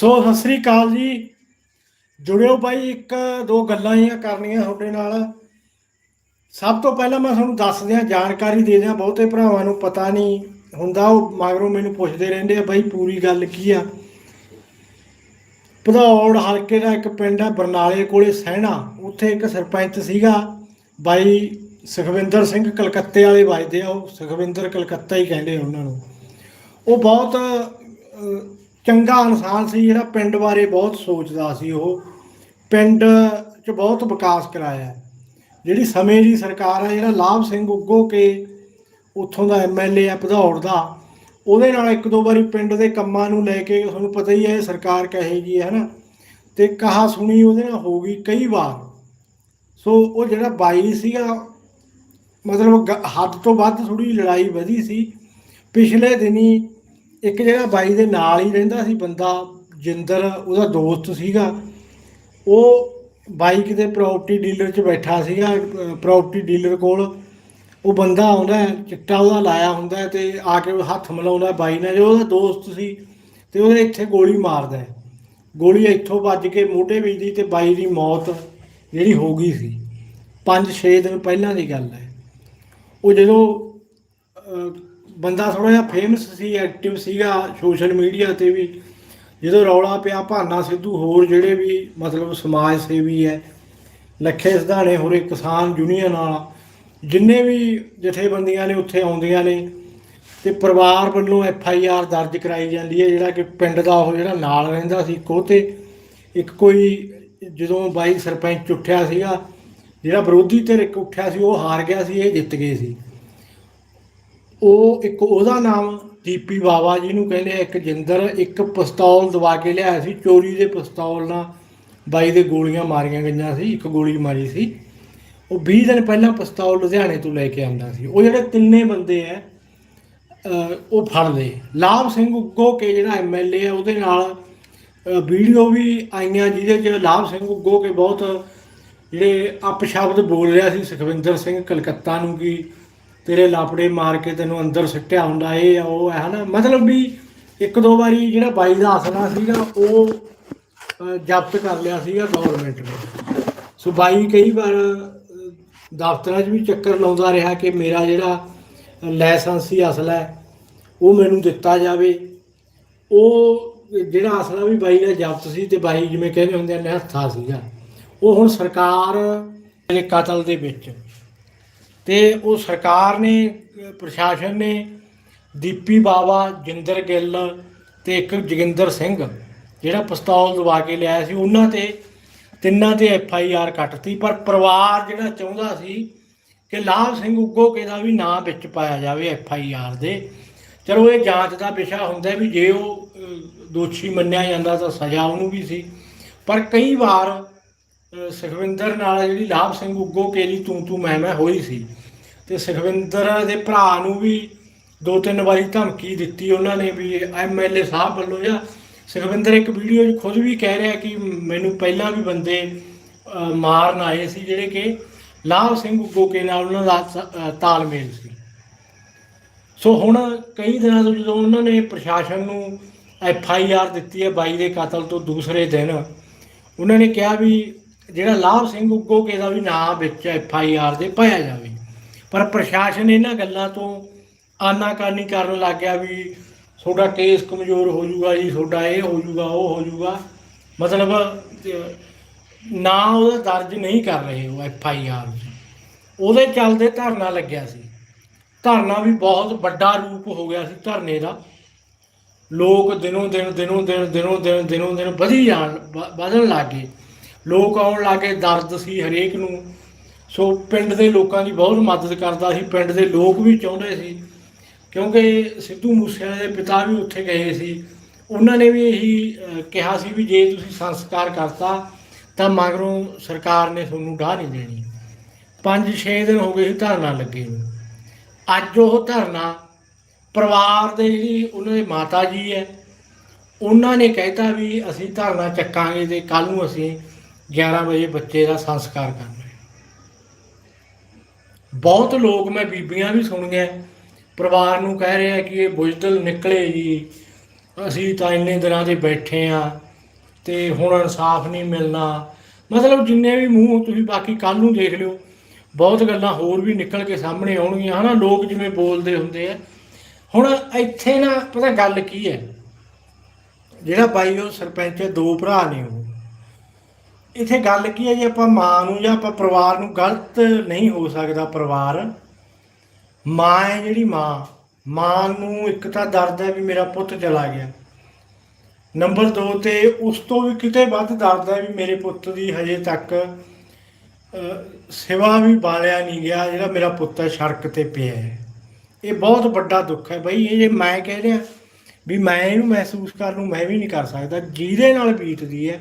ਸੋ ਸਤਿ ਸ੍ਰੀ ਅਕਾਲ ਜੀ। ਜੁੜਿਓ ਬਾਈ ਇੱਕ, ਦੋ ਗੱਲਾਂ ਹੀ ਕਰਨੀਆਂ ਤੁਹਾਡੇ ਨਾਲ। ਸਭ ਤੋਂ ਪਹਿਲਾਂ ਮੈਂ ਤੁਹਾਨੂੰ ਦੱਸ ਦਿਆਂ ਜਾਣਕਾਰੀ ਦੇ ਦਿਆਂ ਬਹੁਤੇ ਭਰਾਵਾਂ ਨੂੰ ਪਤਾ ਨਹੀਂ ਹੁੰਦਾ, ਉਹ ਮਗਰੋਂ ਮੈਨੂੰ ਪੁੱਛਦੇ ਰਹਿੰਦੇ ਆ, ਬਾਈ, ਪੂਰੀ ਗੱਲ ਕੀ ਆ? ਭਦੌੜ ਹਲਕੇ ਦਾ ਇੱਕ ਪਿੰਡ ਆ, ਬਰਨਾਲੇ ਕੋਲੇ ਸਹਿਣਾ। ਉੱਥੇ ਇੱਕ ਸਰਪੰਚ ਸੀਗਾ, ਬਾਈ ਸੁਖਵਿੰਦਰ ਸਿੰਘ ਕਲਕੱਤੇ ਵਾਲੇ ਵੱਜਦੇ ਆ ਉਹ। ਸੁਖਵਿੰਦਰ ਕਲਕੱਤਾ ਹੀ ਕਹਿੰਦੇ ਉਹਨਾਂ ਨੂੰ। ਉਹ ਬਹੁਤ ਚੰਗਾ ਇਨਸਾਨ ਸੀ, ਜਿਹੜਾ ਪਿੰਡ ਬਾਰੇ ਬਹੁਤ ਸੋਚਦਾ ਸੀ ਉਹ। ਪਿੰਡ 'ਚ ਬਹੁਤ ਵਿਕਾਸ ਕਰਾਇਆ। ਜਿਹੜੀ ਸਮੇਂ ਦੀ ਸਰਕਾਰ ਆ, ਜਿਹੜਾ ਲਾਭ ਸਿੰਘ ਉੱਗੋ ਕੇ ਉੱਥੋਂ ਦਾ ਐਮਐਲਏ ਆ, ਭਦੌੜ ਦਾ, ਉਹਦੇ ਨਾਲ ਇੱਕ ਦੋ ਵਾਰੀ ਪਿੰਡ ਦੇ ਕੰਮਾਂ ਨੂੰ ਲੈ ਕੇ ਤੁਹਾਨੂੰ ਪਤਾ ਹੀ ਹੈ ਇਹ ਸਰਕਾਰ ਕਹੇ ਜੀ ਹੈ ਨਾ ਤੇ ਕਹਾ ਸੁਣੀ ਉਹਦੇ ਨਾਲ ਹੋ ਗਈ ਕਈ ਵਾਰ। ਸੋ ਉਹ ਜਿਹੜਾ ਬਾਈ ਸੀਗਾ, ਮਤਲਬ ਗ- ਹੱਦ ਤੋਂ ਵੱਧ ਥੋੜੀ ਲੜਾਈ ਵਧੀ ਸੀ। ਪਿਛਲੇ ਦਿਨੀ ਇੱਕ ਜਿਹੜਾ ਬਾਈ ਦੇ ਨਾਲ ਹੀ ਰਹਿੰਦਾ ਸੀ ਬੰਦਾ, ਜਿੰਦਰ, ਉਹਦਾ ਦੋਸਤ ਸੀਗਾ, ਉਹ ਬਾਈਕ ਦੇ ਪ੍ਰਾਪਰਟੀ ਡੀਲਰ 'ਚ ਬੈਠਾ ਸੀਗਾ ਪ੍ਰਾਪਰਟੀ ਡੀਲਰ ਕੋਲ। ਉਹ ਬੰਦਾ ਆਉਂਦਾ ਚਿੱਟਾ ਉਹਦਾ ਲਾਇਆ ਹੁੰਦਾ ਹੈ ਤੇ ਆ ਕੇ ਉਹ ਹੱਥ ਮਿਲਾਉਂਦਾ ਬਾਈ ਨਾਲ। ਜੋ ਉਹਦਾ ਦੋਸਤ ਸੀ ਤੇ ਉਹਦੇ ਇੱਥੇ ਗੋਲੀ ਮਾਰਦਾ ਗੋਲੀ ਇੱਥੋਂ ਵੱਜ ਕੇ ਮੋਢੇ ਵੱਜਦੀ ਤੇ ਬਾਈ ਦੀ ਮੌਤ ਜਿਹੜੀ ਹੋ ਗਈ ਸੀ। 5-6 ਦਿਨ ਪਹਿਲਾਂ ਦੀ ਗੱਲ ਹੈ। ਉਹ ਜਦੋਂ ਬੰਦਾ ਥੋੜਾ ਜਿਹਾ ਫੇਮਸ ਸੀ ਐਕਟਿਵ ਸੀਗਾ ਸੋਸ਼ਲ ਮੀਡੀਆ ਤੇ ਵੀ। ਜਦੋਂ ਰੌਲਾ ਪਿਆ, ਭਾਨਾ ਸਿੱਧੂ ਹੋਰ ਜਿਹੜੇ ਵੀ ਮਤਲਬ ਸਮਾਜ ਸੇਵੀ ਹੈ, ਲੱਖੇ ਸਿਧਾਣੇ ਹੋਰੇ ਕਿਸਾਨ ਯੂਨੀਅਨ ਵਾਲਾ, ਜਿੰਨੇ ਵੀ ਜਥੇਬੰਦੀਆਂ ਨੇ ਉੱਥੇ ਆਉਂਦੀਆਂ ਨੇ, ਤੇ ਪਰਿਵਾਰ ਵੱਲੋਂ ਐਫ ਆਈ ਆਰ ਦਰਜ ਕਰਾਈ ਜਾਂਦੀ ਹੈ, ਜਿਹੜਾ ਕਿ ਪਿੰਡ ਦਾ ਉਹ ਜਿਹੜਾ ਨਾਲ ਰਹਿੰਦਾ ਸੀ ਕੋ ਇੱਕ ਕੋਈ ਜਦੋਂ ਬਾਈ ਸਰਪੰਚ ਉੱਠਿਆ ਸੀਗਾ, ਜਿਹੜਾ ਵਿਰੋਧੀ ਧਿਰ ਇੱਕ ਉੱਠਿਆ ਸੀ, ਉਹ ਹਾਰ ਗਿਆ ਸੀ, ਇਹ ਜਿੱਤ ਗਏ ਸੀ। ਉਹ ਇੱਕ ਉਹਦਾ ਨਾਮ ਦੀਪੀ ਬਾਵਾ ਜਿਹਨੂੰ ਕਹਿੰਦੇ ਇੱਕ ਜਿੰਦਰ, ਇੱਕ ਪਿਸਤੌਲ ਦਵਾ ਕੇ ਲਿਆਇਆ ਸੀ, ਚੋਰੀ ਦੇ ਪਿਸਤੌਲ ਨਾਲ ਬਾਈ ਦੇ ਗੋਲੀਆਂ ਮਾਰੀਆਂ ਗਈਆਂ ਸੀ, ਇੱਕ ਗੋਲੀ ਮਾਰੀ ਸੀ। ਉਹ 20 ਦਿਨ ਪਹਿਲਾਂ ਪਿਸਤੌਲ ਲੁਧਿਆਣੇ ਤੋਂ ਲੈ ਕੇ ਆਂਦਾ ਸੀ। ਉਹ ਜਿਹੜੇ ਤਿੰਨੇ ਬੰਦੇ ਆ ਉਹ ਫੜ ਲਏ ਲਾਭ ਸਿੰਘ ਉੱਗੋ, ਕੇ ਜਿਹੜਾ ਐਮਐਲਏ ਆ ਉਹਦੇ ਨਾਲ ਵੀਡੀਓ ਵੀ ਆਈਆਂ ਜਿਹਦੇ ਚ ਲਾਭ ਸਿੰਘ ਉੱਗੋ, ਕੇ ਬਹੁਤ ਜਿਹੜੇ ਅਪਸ਼ਬਦ ਬੋਲ ਰਿਹਾ ਸੀ, ਸੁਖਵਿੰਦਰ ਸਿੰਘ ਕਲਕੱਤਾ ਨੂੰ, ਕਿ ਤੇਰੇ ਲਾਪੜੇ ਮਾਰ ਕੇ ਤੈਨੂੰ ਅੰਦਰ ਸਿੱਟਿਆ ਹੁੰਦਾ, ਇਹ ਆ, ਉਹ ਹੈ ਨਾ ਮਤਲਬ ਵੀ ਇੱਕ ਦੋ ਵਾਰੀ ਜਿਹੜਾ ਬਾਈ ਦਾ ਅਸਲਾ ਸੀਗਾ, ਉਹ ਜ਼ਬਤ ਕਰ ਲਿਆ ਸੀਗਾ ਗਵਰਨਮੈਂਟ ਨੇ। ਸੋ ਬਾਈ ਕਈ ਵਾਰ ਦਫ਼ਤਰਾਂ 'ਚ ਵੀ ਚੱਕਰ ਲਾਉਂਦਾ ਰਿਹਾ ਕਿ ਮੇਰਾ ਜਿਹੜਾ ਲਾਇਸੈਂਸੀ ਅਸਲਾ ਹੈ, ਉਹ ਮੈਨੂੰ ਦਿੱਤਾ ਜਾਵੇ। ਉਹ ਜਿਹੜਾ ਅਸਲਾ ਵੀ ਬਾਈ ਦਾ ਜ਼ਬਤ ਸੀ ਤੇ ਬਾਈ ਜਿਵੇਂ ਕਹਿੰਦੇ ਹੁੰਦੇ ਆ ਨਿਹੱਥਾ ਸੀਗਾ। ਉਹ ਹੁਣ ਸਰਕਾਰ ਦੇ ਕਤਲ ਦੇ ਵਿੱਚ। ਤੇ ਉਹ ਸਰਕਾਰ ਨੇ, ਪ੍ਰਸ਼ਾਸਨ ਨੇ ਦੀਪੀ ਬਾਵਾ, ਜਿੰਦਰ ਗਿੱਲ ਤੇ ਇੱਕ ਜੋਗਿੰਦਰ ਸਿੰਘ ਜਿਹੜਾ ਪਿਸਤੌਲ ਦਵਾ ਕੇ ਲਿਆਇਆ ਸੀ, ਉਹਨਾਂ ਤੇ ਤਿੰਨਾਂ ਤੇ ਐਫ ਆਈ ਆਰ ਕੱਟਤੀ। ਪਰ ਪਰਿਵਾਰ ਜਿਹੜਾ ਚਾਹੁੰਦਾ ਸੀ ਕਿ ਲਾਭ ਸਿੰਘ ਉੱਗੋ ਕੇ ਦਾ ਵੀ ਨਾਂ ਵਿੱਚ ਪਾਇਆ ਜਾਵੇ ਐਫ ਆਈ ਆਰ ਦੇ। ਚਲੋ ਇਹ ਜਾਂਚ ਦਾ ਵਿਸ਼ਾ ਹੁੰਦਾ ਵੀ ਜੇ ਉਹ ਦੋਸ਼ੀ ਮੰਨਿਆ ਜਾਂਦਾ ਤਾਂ ਸਜ਼ਾ ਉਹਨੂੰ ਵੀ ਸੀ। ਪਰ ਕਈ ਵਾਰ ਸੁਖਵਿੰਦਰ ਨਾਲ ਜਿਹੜੀ ਲਾਭ ਸਿੰਘ ਉੱਗੋ ਕੇ ਦੀ ਤੂੰ ਤੂੰ ਮੈਂ ਮੈਂ ਹੋਈ ਸੀ ਤੇ ਸੁਖਵਿੰਦਰ ਦੇ ਭਰਾ ਨੂੰ ਵੀ ਦੋ ਤਿੰਨ ਵਾਰੀ ਧਮਕੀ ਦਿੱਤੀ ਉਹਨਾਂ ਨੇ ਵੀ ਐਮਐਲਏ ਸਾਹਿਬ ਵੱਲੋਂ ਜਾਂ ਸੁਖਵਿੰਦਰ ਇੱਕ ਵੀਡੀਓ 'ਚ ਖੁਦ ਵੀ ਕਹਿ ਰਿਹਾ ਕਿ ਮੈਨੂੰ ਪਹਿਲਾਂ ਵੀ ਬੰਦੇ ਮਾਰਨ ਆਏ ਸੀ ਜਿਹੜੇ ਕਿ ਲਾਭ ਸਿੰਘ ਉੱਗੋ ਨਾਲ ਉਹਨਾਂ ਦਾ ਤਾਲਮੇਲ ਸੀ। ਸੋ ਹੁਣ ਕਈ ਦਿਨਾਂ ਤੋਂ ਜਦੋਂ ਉਹਨਾਂ ਨੇ ਪ੍ਰਸ਼ਾਸਨ ਨੂੰ ਐਫ ਆਈ ਆਰ ਦਿੱਤੀ ਹੈ ਬਾਈ ਦੇ ਕਤਲ ਤੋਂ ਦੂਸਰੇ ਦਿਨ, ਉਹਨਾਂ ਨੇ ਕਿਹਾ ਵੀ ਜਿਹੜਾ ਲਾਭ ਸਿੰਘ ਉੱਗੋਕੇ ਦਾ ਵੀ ਨਾਂ ਵਿੱਚ ਐਫ ਆਈ ਆਰ ਦੇ ਪਾਇਆ ਜਾਵੇ। ਪਰ ਪ੍ਰਸ਼ਾਸਨ ਇਹਨਾਂ ਗੱਲਾਂ ਤੋਂ ਆਨਾਕਾਨੀ ਕਰਨ ਲੱਗ ਗਿਆ ਵੀ ਤੁਹਾਡਾ ਕੇਸ ਕਮਜ਼ੋਰ ਹੋ ਜਾਊਗਾ ਜੀ, ਤੁਹਾਡਾ ਇਹ ਹੋ ਜਾਊਗਾ, ਉਹ ਹੋ ਜਾਊਗਾ। ਮਤਲਬ ਨਾ ਉਹਦਾ ਦਰਜ ਨਹੀਂ ਕਰ ਰਹੇ ਉਹ ਐਫ ਆਈ ਆਰ ਉਹਦੇ ਚੱਲਦੇ ਧਰਨਾ ਲੱਗਿਆ ਸੀ। ਧਰਨਾ ਵੀ ਬਹੁਤ ਵੱਡਾ ਰੂਪ ਹੋ ਗਿਆ ਸੀ ਧਰਨੇ ਦਾ। ਲੋਕ ਦਿਨੋਂ ਦਿਨ ਦਿਨੋਂ ਦਿਨ ਦਿਨੋਂ ਦਿਨ ਦਿਨੋਂ ਦਿਨ ਵਧੀ ਜਾਣ, ਵ- ਵਧਣ ਲੱਗੇ ਲੋਕ ਆਉਣ ਲੱਗੇ ਦਰਦ ਸੀ ਹਰੇਕ ਨੂੰ। ਸੋ ਪਿੰਡ ਦੇ ਲੋਕਾਂ ਦੀ ਬਹੁਤ ਮਦਦ ਕਰਦਾ ਸੀ, ਪਿੰਡ ਦੇ ਲੋਕ ਵੀ ਚਾਹੁੰਦੇ ਸੀ, ਕਿਉਂਕਿ ਸਿੱਧੂ ਮੂਸੇਵਾਲੇ ਦੇ ਪਿਤਾ ਵੀ ਉੱਥੇ ਗਏ ਸੀ। ਉਹਨਾਂ ਨੇ ਵੀ ਇਹੀ ਕਿਹਾ ਸੀ ਵੀ ਜੇ ਤੁਸੀਂ ਸੰਸਕਾਰ ਕਰਤਾ, ਤਾਂ ਮਗਰੋਂ ਸਰਕਾਰ ਨੇ ਤੁਹਾਨੂੰ ਢਾਹ ਨਹੀਂ ਦੇਣੀ। 5-6 ਦਿਨ ਹੋ ਗਏ ਸੀ ਧਰਨਾ ਲੱਗੇ ਨੂੰ। ਅੱਜ ਉਹ ਧਰਨਾ ਪਰਿਵਾਰ ਦੇ ਜਿਹੜੀ ਉਹਨਾਂ ਦੇ ਮਾਤਾ ਜੀ ਹੈ, ਉਹਨਾਂ ਨੇ ਕਹਿਤਾ ਵੀ ਅਸੀਂ ਧਰਨਾ ਚੱਕਾਂਗੇ ਤੇ ਕੱਲ ਨੂੰ ਅਸੀਂ 11 ਵਜੇ ਬੱਚੇ ਦਾ ਸੰਸਕਾਰ ਕਰਨਾ ਬਹੁਤ ਲੋਕ ਮੈਂ ਬੀਬੀਆਂ ਵੀ ਸੁਣੀਆਂ ਪਰਿਵਾਰ ਨੂੰ ਕਹਿ ਰਿਹਾ ਕਿ ਇਹ ਬੁਜ਼ਦਲ ਨਿਕਲੇ ਜੀ। ਅਸੀਂ ਤਾਂ ਇੰਨੇ ਦਿਨਾਂ ਦੇ ਬੈਠੇ ਆ ਤੇ ਹੁਣ ਇਨਸਾਫ ਨਹੀਂ ਮਿਲਣਾ। ਮਤਲਬ ਜਿੰਨੇ ਵੀ ਮੂੰਹ ਤੁਸੀਂ ਬਾਕੀ ਕੱਲ ਨੂੰ ਦੇਖ ਲਿਓ ਬਹੁਤ ਗੱਲਾਂ ਹੋਰ ਵੀ ਨਿਕਲ ਕੇ ਸਾਹਮਣੇ ਆਉਣਗੀਆਂ ਹਨਾ? ਲੋਕ ਜਿਵੇਂ ਬੋਲਦੇ ਹੁੰਦੇ ਆ। ਹੁਣ ਇੱਥੇ ਨਾ ਪਤਾ ਗੱਲ ਕੀ ਹੈ? ਜਿਹੜਾ ਬਾਈ ਉਹ ਸਰਪੰਚ ਹੈ, ਦੋ ਭਰਾ ਨੇ ਉਹ। ਇੱਥੇ ਗੱਲ ਕੀ ਹੈ ਜੇ? ਆਪਾਂ ਮਾਂ ਨੂੰ ਜਾਂ ਆਪਾਂ ਪਰਿਵਾਰ ਨੂੰ ਗਲਤ ਨਹੀਂ ਹੋ ਸਕਦਾ ਪਰਿਵਾਰ। ਮਾਂ ਹੈ ਜਿਹੜੀ ਮਾਂ। ਮਾਂ ਨੂੰ ਇੱਕ ਤਾਂ ਦਰਦ ਹੈ ਵੀ ਮੇਰਾ ਪੁੱਤ ਚਲਾ ਗਿਆ। ਨੰਬਰ 2 ਤੇ ਉਸ ਤੋਂ ਵੀ ਕਿਤੇ ਵੱਧ ਦਰਦ ਹੈ ਵੀ ਮੇਰੇ ਪੁੱਤ ਦੀ ਹਜੇ ਤੱਕ ਅਹ, ਸਿਵਾ ਵੀ ਬਾਲਿਆ ਨਹੀਂ ਗਿਆ ਜਿਹੜਾ ਮੇਰਾ ਪੁੱਤ ਹੈ ਸੜਕ ਤੇ ਪਿਆ ਹੈ। ਇਹ ਬਹੁਤ ਵੱਡਾ ਦੁੱਖ ਹੈ ਬਈ ਇਹ ਜੇ ਮੈਂ ਕਹਿ ਰਿਹਾ ਵੀ ਮੈਂ ਇਹਨੂੰ ਮਹਿਸੂਸ ਕਰਨ ਨੂੰ ਮੈਂ ਵੀ ਨਹੀਂ ਕਰ ਸਕਦਾ ਜਿਹਦੇ ਨਾਲ ਬੀਤਦੀ ਹੈ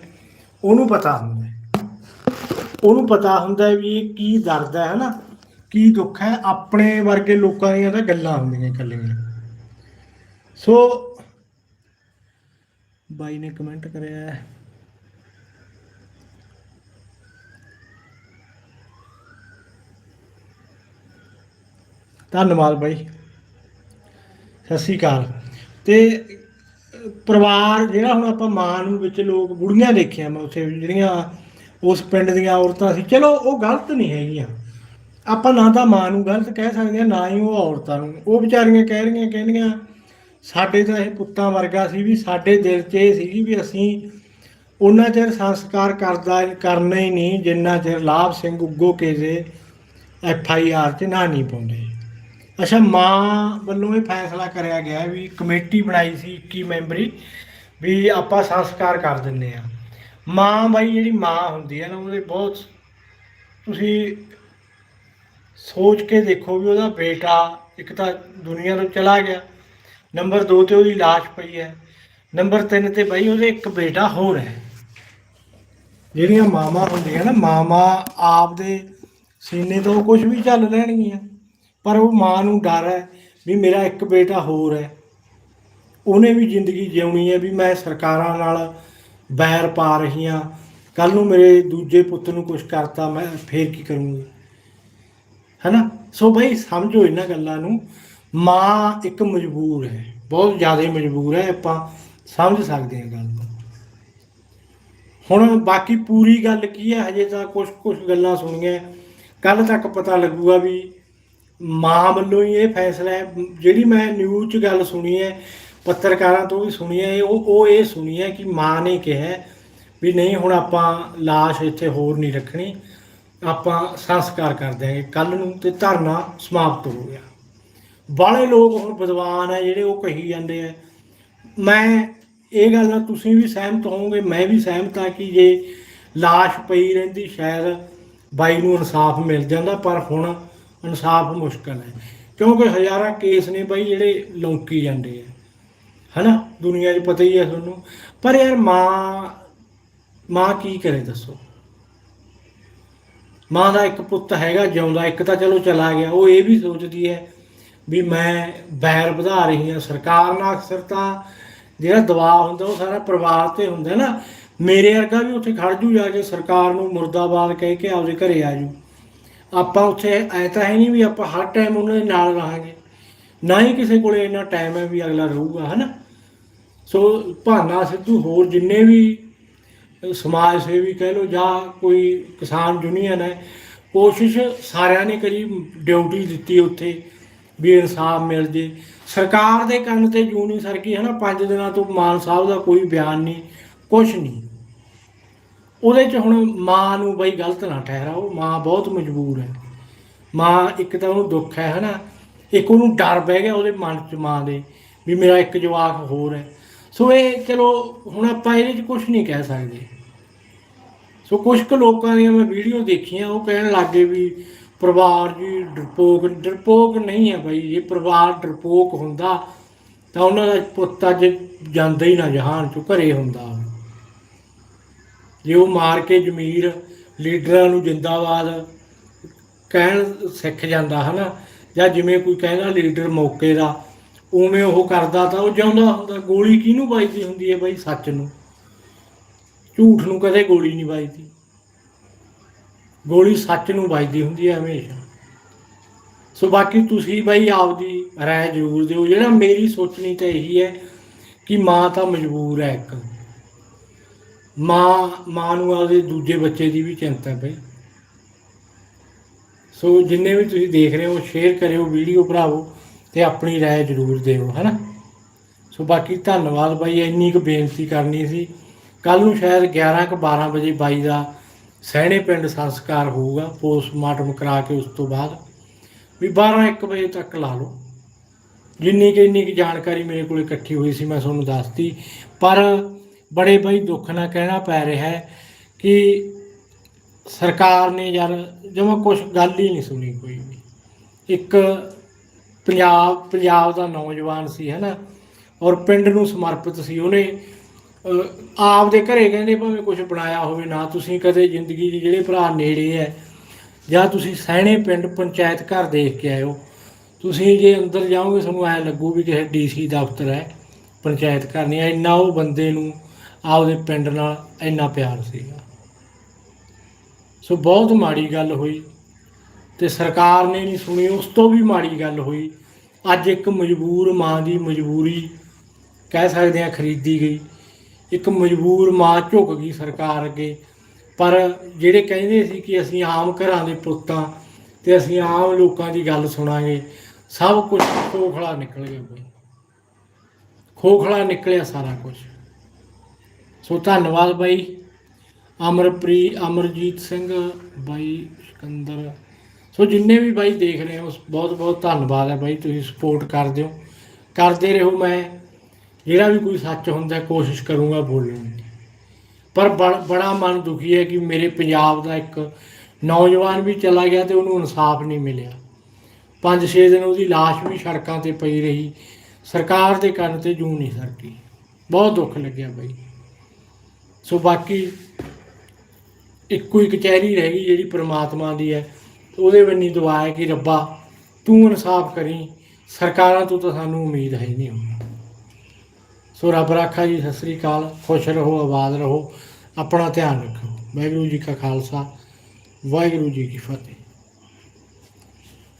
ਉਹਨੂੰ ਪਤਾ ਹੁੰਦਾ ਉਹਨੂੰ ਪਤਾ ਹੁੰਦਾ ਵੀ ਇਹ ਕੀ ਦਰਦ ਹੈ, ਹਨਾ? ਕੀ ਦੁੱਖ ਹੈ? ਆਪਣੇ ਵਰਗੇ ਲੋਕਾਂ ਦੀਆਂ ਤਾਂ ਗੱਲਾਂ ਹੁੰਦੀਆਂ ਇਕੱਲੀਆਂ। ਸੋ ਬਾਈ ਨੇ ਕਮੈਂਟ ਕਰਿਆ ਹੈ। ਧੰਨਵਾਦ ਬਾਈ। ਸਤਿ ਸ਼੍ਰੀ ਅਕਾਲ। ਤੇ ਪਰਿਵਾਰ ਜਿਹੜਾ ਹੁਣ ਆਪਾਂ ਮਾਂ ਨੂੰ ਵਿੱਚ ਲੋਕ ਬੁੜੀਆਂ ਦੇਖੀਆਂ ਮੈਂ ਉੱਥੇ ਜਿਹੜੀਆਂ ਉਸ ਪਿੰਡ ਦੀਆਂ ਔਰਤਾਂ ਸੀ, ਚਲੋ ਉਹ ਗਲਤ ਨਹੀਂ ਹੈਗੀਆਂ। ਆਪਾਂ ਨਾ ਤਾਂ ਮਾਂ ਨੂੰ ਗਲਤ ਕਹਿ ਸਕਦੇ ਹਾਂ, ਨਾ ਹੀ ਉਹ ਔਰਤਾਂ ਨੂੰ। ਉਹ ਵਿਚਾਰੀਆਂ ਕਹਿ ਰਹੀਆਂ, ਕਹਿੰਦੀਆਂ, ਸਾਡੇ ਤਾਂ ਇਹ ਪੁੱਤਾਂ ਵਰਗਾ ਸੀ ਵੀ ਸਾਡੇ ਦਿਲ 'ਚ ਇਹ ਸੀ ਵੀ ਅਸੀਂ ਉਹਨਾਂ ਚਿਰ ਸੰਸਕਾਰ ਕਰਦਾ, ਕਰਨਾ ਹੀ ਨਹੀਂ, ਜਿੰਨਾ ਚਿਰ ਲਾਭ ਸਿੰਘ ਉੱਗੋ ਕੇ ਦੇ ਐਫ ਆਈ ਆਰ 'ਚ ਨਾ ਨਹੀਂ ਪਾਉਂਦੇ। ਅੱਛਾ, ਮਾਂ ਵੱਲੋਂ ਇਹ ਫੈਸਲਾ ਕਰਿਆ ਗਿਆ ਵੀ ਕਮੇਟੀ ਬਣਾਈ ਸੀ 21 ਮੈਂਬਰੀ ਵੀ ਆਪਾਂ ਸੰਸਕਾਰ ਕਰ ਦਿੰਨੇ ਆ। ਮਾਂ ਬਾਈ ਜਿਹੜੀ ਮਾਂ ਹੁੰਦੀ ਹੈ ਨਾ, ਉਹਦੇ ਬਹੁਤ ਤੁਸੀਂ ਸੋਚ ਕੇ ਦੇਖੋ ਵੀ ਉਹਦਾ ਬੇਟਾ ਇੱਕ ਤਾਂ ਦੁਨੀਆ ਤੋਂ ਚਲਾ ਗਿਆ। ਨੰਬਰ 2 ਤੇ ਉਹਦੀ ਲਾਸ਼ ਪਈ ਹੈ। ਨੰਬਰ 3 ਤੇ ਬਾਈ ਉਹਦੇ ਇੱਕ ਬੇਟਾ ਹੋਰ ਹੈ। ਜਿਹੜੀਆਂ ਮਾਵਾਂ ਹੁੰਦੀਆਂ ਨਾ ਮਾਮਾਂ ਆਪ ਦੇ ਸੀਨੇ ਤੋਂ ਕੁਝ ਵੀ ਚੱਲ ਲੈਣਗੀਆਂ ਪਰ ਉਹ ਮਾਂ ਨੂੰ ਡਰ ਹੈ ਵੀ ਮੇਰਾ ਇੱਕ ਬੇਟਾ ਹੋਰ ਹੈ। ਉਹਨੇ ਵੀ ਜ਼ਿੰਦਗੀ ਜਿਉਣੀ ਹੈ ਵੀ ਮੈਂ ਸਰਕਾਰਾਂ ਨਾਲ ਬੈਰ ਪਾ ਰਹੀ ਹਾਂ। ਕੱਲ ਨੂੰ ਮੇਰੇ ਦੂਜੇ ਪੁੱਤ ਨੂੰ ਕੁਝ ਕਰਤਾ ਮੈਂ, ਫੇਰ ਕੀ ਕਰੂੰਗੀ? ਹੈਨਾ? ਸੋ ਬਈ ਸਮਝੋ ਇਹਨਾਂ ਗੱਲਾਂ ਨੂੰ। ਮਾਂ ਇੱਕ ਮਜਬੂਰ ਹੈ, ਬਹੁਤ ਜ਼ਿਆਦਾ ਮਜਬੂਰ ਹੈ, ਆਪਾਂ ਸਮਝ ਸਕਦੇ ਹਾਂ ਗੱਲ ਨੂੰ। ਹੁਣ ਬਾਕੀ ਪੂਰੀ ਗੱਲ ਕੀ ਹੈ? ਹਜੇ ਤਾਂ ਕੁਝ ਕੁਝ ਗੱਲਾਂ ਸੁਣੀਆਂ। ਕੱਲ ਤੱਕ ਪਤਾ ਲੱਗੂਗਾ ਵੀ ਮਾਂ ਵੱਲੋਂ ਹੀ ਇਹ ਫੈਸਲਾ ਹੈ। ਜਿਹੜੀ ਮੈਂ ਨਿਊਜ਼ 'ਚ ਗੱਲ ਸੁਣੀ ਹੈ, ਪੱਤਰਕਾਰਾਂ ਤੋਂ ਵੀ ਸੁਣੀ ਹੈ, ਉਹ ਉਹ ਇਹ ਸੁਣੀ ਹੈ ਕਿ ਮਾਂ ਨੇ ਕਿਹਾ ਵੀ ਨਹੀਂ, ਹੁਣ ਆਪਾਂ ਲਾਸ਼ ਇੱਥੇ ਹੋਰ ਨਹੀਂ ਰੱਖਣੀ। ਆਪਾਂ ਸੰਸਕਾਰ ਕਰ ਦਿਆਂਗੇ। ਕੱਲ ਨੂੰ ਤੇ ਧਰਨਾ ਸਮਾਪਤ ਹੋ ਗਿਆ। ਬਾਹਲੇ ਲੋਕ ਹੁਣ ਵਿਦਵਾਨ ਹੈ, ਜਿਹੜੇ ਉਹ ਕਹੀ ਜਾਂਦੇ ਆ ਮੈਂ ਇਹ ਗੱਲ ਨਾਲ ਤੁਸੀਂ ਵੀ ਸਹਿਮਤ ਹੋਵੋਗੇ, ਮੈਂ ਵੀ ਸਹਿਮਤ ਹਾਂ ਕਿ ਜੇ ਲਾਸ਼ ਪਈ ਰਹਿੰਦੀ, ਸ਼ਾਇਦ ਬਾਈ ਨੂੰ ਇਨਸਾਫ ਮਿਲ ਜਾਂਦਾ, ਪਰ ਹੁਣ ਇਨਸਾਫ ਮੁਸ਼ਕਲ ਹੈ। ਕਿਉਂਕਿ ਹਜ਼ਾਰਾਂ ਕੇਸ ਨੇ ਬਈ ਜਿਹੜੇ ਲੌਂਕੀ ਜਾਂਦੇ ਆ। ਹਨਾ? ਦੁਨੀਆ 'ਚ ਪਤਾ ਹੀ ਹੈ ਤੁਹਾਨੂੰ। ਪਰ ਯਾਰ ਮਾਂ ਮਾਂ ਕੀ ਕਰੇ ਦੱਸੋ? ਮਾਂ ਦਾ ਇੱਕ ਪੁੱਤ ਹੈਗਾ, ਜਿਉਂਦਾ, ਇੱਕ ਤਾਂ ਚਲੋ ਚਲਾ ਗਿਆ। ਉਹ ਇਹ ਵੀ ਸੋਚਦੀ ਹੈ ਵੀ ਮੈਂ ਬੈਰ ਵਧਾ ਰਹੀ ਹਾਂ। ਸਰਕਾਰ ਨਾਲ ਅਕਸਰ ਤਾਂ ਜਿਹੜਾ ਦਬਾਅ ਹੁੰਦਾ, ਉਹ ਸਾਰਾ ਪਰਿਵਾਰ ਤੇ ਹੁੰਦਾ ਨਾ। ਮੇਰੇ ਵਰਗਾ ਵੀ ਉੱਥੇ ਖੜ ਜੂ ਜਾ ਕੇ ਸਰਕਾਰ ਨੂੰ ਮੁਰਦਾਬਾਦ ਕਹਿ ਕੇ ਆਪਦੇ ਘਰੇ ਆ ਜੂ। ਆਪਾਂ ਉੱਥੇ ਐ ਤਾਂ ਹੈ ਨਹੀਂ ਵੀ ਆਪਾਂ ਹਰ ਟਾਈਮ ਉਹਨਾਂ ਦੇ ਨਾਲ ਰਹਾਂਗੇ। ਨਾ ਹੀ ਕਿਸੇ ਕੋਲੇ ਇੰਨਾ ਟਾਈਮ ਹੈ ਵੀ ਅਗਲਾ ਰਹੂਗਾ, ਹਨਾ? ਸੋ ਭਾਨਾ ਸਿੱਧੂ ਹੋਰ ਜਿੰਨੇ ਵੀ ਸਮਾਜ ਸੇਵੀ ਕਹਿ ਲੋ ਜਾਂ ਕੋਈ ਕਿਸਾਨ ਯੂਨੀਅਨ ਹੈ, ਕੋਸ਼ਿਸ਼ ਸਾਰਿਆਂ ਨੇ ਕਰੀ ਡਿਊਟੀ ਦਿੱਤੀ ਉੱਥੇ ਵੀ ਇਨਸਾਫ ਮਿਲ ਜੇ। ਸਰਕਾਰ ਦੇ ਕੰਨ ਤੇ ਜੂ ਨਹੀਂ ਸਰਕੀ ਹੈ ਨਾ ਪੰਜ ਦਿਨਾਂ ਤੋਂ ਮਾਨ ਸਾਹਿਬ ਦਾ ਕੋਈ ਬਿਆਨ ਨਹੀਂ ਕੁਝ ਨਹੀਂ। ਉਹਦੇ ਚ ਹੁਣ ਮਾਂ ਨੂੰ ਬਈ ਗਲਤ ਨਾ ਠਹਿਰਾਓ, ਮਾਂ ਬਹੁਤ ਮਜਬੂਰ ਹੈ। ਮਾਂ ਇੱਕ ਤਾਂ ਉਹਨੂੰ ਦੁੱਖ ਹੈ, ਹਨਾ? ਇੱਕ ਉਹਨੂੰ ਡਰ ਬਹਿ ਗਿਆ ਉਹਦੇ ਮਨ ਚ ਮਾਂ ਦੇ, ਵੀ ਮੇਰਾ ਇੱਕ ਜਵਾਕ ਹੋਰ ਹੈ। ਸੋ ਇਹ ਚਲੋ, ਹੁਣ ਆਪਾਂ ਇਹਦੇ ਚ ਕੁਝ ਨਹੀਂ ਕਹਿ ਸਕਦੇ। ਸੋ ਕੁਝ ਕੁ ਲੋਕਾਂ ਦੀਆਂ ਮੈਂ ਵੀਡੀਓ ਦੇਖੀਆਂ, ਉਹ ਕਹਿਣ ਲੱਗੇ ਵੀ ਪਰਿਵਾਰ ਜੀ ਡਰਪੋਕ ਡਰਪੋਕ ਨਹੀਂ ਹੈ ਬਾਈ ਇਹ ਪਰਿਵਾਰ ਡਰਪੋਕ ਹੁੰਦਾ ਤਾਂ ਉਹਨਾਂ ਦਾ ਪੁੱਤ ਅੱਜ ਜਾਂਦਾ ਹੀ ਨਾ ਜਹਾਨ ਚੋਂ, ਘਰੇ ਹੁੰਦਾ। ਜੇ ਉਹ ਮਾਰ ਕੇ ਜ਼ਮੀਰ ਲੀਡਰਾਂ ਨੂੰ ਜਿੰਦਾਬਾਦ ਕਹਿਣ ਸਿੱਖ ਜਾਂਦਾ ਹਨਾ, ਜਾਂ ਜਿਵੇਂ ਕੋਈ ਕਹਿੰਦਾ ਲੀਡਰ ਮੌਕੇ ਦਾ, ਉਵੇਂ ਉਹ ਕਰਦਾ ਤਾਂ ਉਹ ਜਿਉਂਦਾ ਹੁੰਦਾ, ਗੋਲੀ ਕਿਹਨੂੰ ਵੱਜਦੀ ਹੁੰਦੀ ਹੈ ਬਾਈ ਸੱਚ ਨੂੰ? ਝੂਠ ਨੂੰ ਕਦੇ ਗੋਲੀ ਨਹੀਂ ਵੱਜਦੀ। ਗੋਲੀ ਸੱਚ ਨੂੰ ਵੱਜਦੀ ਹੁੰਦੀ ਹੈ ਹਮੇਸ਼ਾ। ਸੋ ਬਾਕੀ ਤੁਸੀਂ ਬਾਈ ਆਪਦੀ ਰਾਏ ਜ਼ਰੂਰ ਦਿਓ। ਜਿਹੜਾ ਮੇਰੀ ਸੋਚਣੀ ਤਾਂ ਇਹੀ ਹੈ ਕਿ ਮਾਂ ਤਾਂ ਮਜਬੂਰ ਹੈ ਇੱਕ। ਮਾਂ ਮਾਂ ਨੂੰ ਆਪਦੇ ਦੂਜੇ ਬੱਚੇ ਦੀ ਵੀ ਚਿੰਤਾ ਹੈ ਬਈ ਸੋ ਜਿੰਨੇ ਵੀ ਤੁਸੀਂ ਦੇਖ ਰਹੇ ਹੋ ਸ਼ੇਅਰ ਕਰਿਓ ਵੀਡੀਓ ਭਰਾਵੋ ਤੇ ਆਪਣੀ رائے ਜ਼ਰੂਰ ਦਿਓ ਹੈਨਾ ਸੋ ਬਾਕੀ ਧੰਨਵਾਦ ਬਾਈ ਇੰਨੀ ਕੁ ਬੇਨਤੀ ਕਰਨੀ ਸੀ ਕੱਲ ਨੂੰ ਸ਼ਾਇਦ 11 ਕੁ 12 ਵਜੇ ਬਾਈ ਦਾ ਸਹਿਣੇ ਪਿੰਡ ਸੰਸਕਾਰ ਹੋਊਗਾ ਪੋਸਟਮਾਰਟਮ ਕਰਾ ਕੇ ਉਸ ਤੋਂ ਬਾਅਦ ਵੀ 12 1 ਵਜੇ ਤੱਕ ਲਾ ਲਓ ਜਿੰਨੀ ਕਿ ਇੰਨੀ ਕੁ ਜਾਣਕਾਰੀ ਮੇਰੇ ਕੋਲ ਇਕੱਠੀ ਹੋਈ ਸੀ ਮੈਂ ਤੁਹਾਨੂੰ ਦੱਸਤੀ ਪਰ ਬੜੇ ਬਈ ਦੁੱਖ ਨਾਲ ਕਹਿਣਾ ਪੈ ਰਿਹਾ ਹੈ ਕਿ ਸਰਕਾਰ ਨੇ ਯਾਰ ਜਮਾ ਕੁਝ ਗੱਲ ਹੀ ਨਹੀਂ ਸੁਣੀ ਕੋਈ ਵੀ। ਇੱਕ ਪੰਜਾਬ ਪੰਜਾਬ ਦਾ ਨੌਜਵਾਨ ਸੀ ਹੈ ਨਾ ਔਰ ਪਿੰਡ ਨੂੰ ਸਮਰਪਿਤ ਸੀ ਉਹਨੇ। ਆਪ ਦੇ ਘਰੇ ਕਹਿੰਦੇ ਭਾਵੇਂ ਕੁਝ ਬਣਾਇਆ ਹੋਵੇ, ਨਾ ਤੁਸੀਂ ਕਦੇ ਜ਼ਿੰਦਗੀ ਦੇ ਜਿਹੜੇ ਭਰਾ ਨੇੜੇ ਹੈ, ਜਾਂ ਤੁਸੀਂ ਸਹਿਣੇ ਪਿੰਡ, ਪੰਚਾਇਤ ਘਰ ਦੇਖ ਕੇ ਆਇਓ। ਤੁਸੀਂ ਜੇ ਅੰਦਰ ਜਾਓਗੇ, ਤੁਹਾਨੂੰ ਐ ਲੱਗੂ ਵੀ ਕਿਸੇ ਡੀਸੀ ਦਫ਼ਤਰ ਹੈ, ਪੰਚਾਇਤ ਘਰ ਨਹੀਂ, ਇੰਨਾ ਉਹ ਬੰਦੇ ਨੂੰ ਆਪਦੇ ਪਿੰਡ ਨਾਲ ਇੰਨਾ ਪਿਆਰ ਸੀਗਾ। ਸੋ ਬਹੁਤ ਮਾੜੀ ਗੱਲ ਹੋਈ ਤੇ ਸਰਕਾਰ ਨੇ ਨਹੀਂ ਸੁਣੀ, ਉਸ ਤੋਂ ਵੀ ਮਾੜੀ ਗੱਲ ਹੋਈ। ਅੱਜ ਇੱਕ ਮਜਬੂਰ ਮਾਂ ਦੀ ਮਜਬੂਰੀ ਕਹਿ ਸਕਦੇ ਆ ਖਰੀਦੀ ਗਈ। ਇੱਕ ਮਜਬੂਰ ਮਾਂ ਝੁਕ ਗਈ ਸਰਕਾਰ ਅੱਗੇ। ਪਰ ਜਿਹੜੇ ਕਹਿੰਦੇ ਸੀ ਕਿ ਅਸੀਂ ਆਮ ਘਰਾਂ ਦੇ ਪੁੱਤਾਂ ਤੇ ਅਸੀਂ ਆਮ ਲੋਕਾਂ ਦੀ ਗੱਲ ਸੁਣਾਂਗੇ, ਸਭ ਕੁਝ ਖੋਖਲਾ ਨਿਕਲ ਗਿਆ ਬਈ। ਖੋਖਲਾ ਨਿਕਲਿਆ ਸਾਰਾ ਕੁਝ ਸੋ ਧੰਨਵਾਦ ਬਾਈ। ਅਮਰਪ੍ਰੀਤ, ਅਮਰਜੀਤ ਸਿੰਘ, ਬਾਈ ਸਿਕੰਦਰ। ਸੋ ਜਿੰਨੇ ਵੀ ਬਾਈ ਦੇਖ ਰਹੇ ਹੋ ਬਹੁਤ ਬਹੁਤ ਧੰਨਵਾਦ ਹੈ ਬਾਈ, ਤੁਸੀਂ ਸਪੋਰਟ ਕਰਦੇ ਹੋ। ਕਰਦੇ ਰਹੋ ਮੈਂ, ਜਿਹੜਾ ਵੀ ਕੋਈ ਸੱਚ ਹੁੰਦਾ, ਕੋਸ਼ਿਸ਼ ਕਰੂੰਗਾ ਬੋਲਣ ਦੀ। ਪਰ ਬੜ- ਬੜਾ ਮਨ ਦੁਖੀ ਹੈ ਕਿ ਮੇਰੇ ਪੰਜਾਬ ਦਾ ਇੱਕ ਨੌਜਵਾਨ ਵੀ ਚਲਾ ਗਿਆ ਤੇ ਉਹਨੂੰ ਇਨਸਾਫ ਨਹੀਂ ਮਿਲਿਆ। ਪੰਜ ਛੇ ਦਿਨ ਉਹਦੀ ਲਾਸ਼ ਵੀ ਸੜਕਾਂ ਤੇ ਪਈ ਰਹੀ। ਸਰਕਾਰ ਦੇ ਕੰਨ ਤੇ ਜੂ ਨਹੀਂ ਸਰਕੀ। ਬਹੁਤ ਦੁੱਖ ਲੱਗਿਆ ਬਾਈ। ਸੋ ਬਾਕੀ ਇੱਕੋ ਹੀ ਕਚਹਿਰੀ ਰਹਿ ਗਈ ਜਿਹੜੀ ਪ੍ਰਮਾਤਮਾ ਦੀ ਹੈ। ਉਹਦੇ ਬੰਨੀ ਦੁਆ ਹੈ ਕਿ ਰੱਬਾ ਤੂੰ ਇਨਸਾਫ ਕਰੀ, ਸਰਕਾਰਾਂ ਤੋਂ ਤਾਂ ਸਾਨੂੰ ਉਮੀਦ ਹੈ ਹੀ ਨਹੀਂ ਹੁਣ ਸੋ ਰੱਬ ਰਾਖਾ ਜੀ, ਸਤਿ ਸ੍ਰੀ ਅਕਾਲ, ਖੁਸ਼ ਰਹੋ, ਆਬਾਦ ਰਹੋ, ਆਪਣਾ ਧਿਆਨ ਰੱਖੋ। ਵਾਹਿਗੁਰੂ ਜੀ ਕਾ ਖਾਲਸਾ, ਵਾਹਿਗੁਰੂ ਜੀ ਕੀ ਫਤਿਹ।